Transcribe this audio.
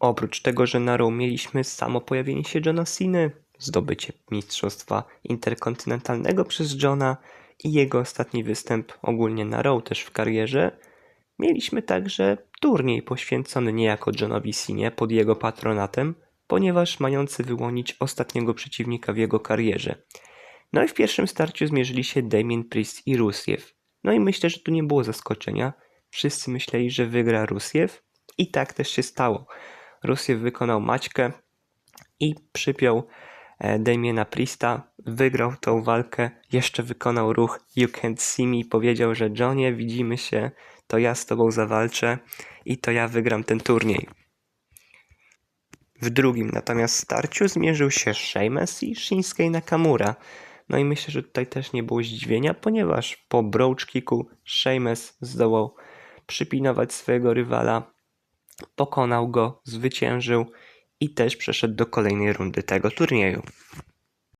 Oprócz tego, że na Raw mieliśmy samo pojawienie się Johna Ceny, zdobycie mistrzostwa interkontynentalnego przez Johna i jego ostatni występ ogólnie na Raw też w karierze, mieliśmy także turniej poświęcony niejako Johnowi Cenie pod jego patronatem, ponieważ mający wyłonić ostatniego przeciwnika w jego karierze. No i w pierwszym starciu zmierzyli się Damien Priest i Rusiew. No i myślę, że tu nie było zaskoczenia. Wszyscy myśleli, że wygra Rusiew i tak też się stało. Rusiew wykonał Maćkę i przypiął e, Damiena Priesta, wygrał tą walkę, jeszcze wykonał ruch. You Can't See Me, powiedział, że Johnie, widzimy się, to ja z tobą zawalczę i to ja wygram ten turniej. W drugim natomiast starciu zmierzył się Sheamus i Shinsuke Nakamura. No i myślę, że tutaj też nie było zdziwienia, ponieważ po broach kicku Sheamus zdołał przypinować swojego rywala, pokonał go, zwyciężył i też przeszedł do kolejnej rundy tego turnieju.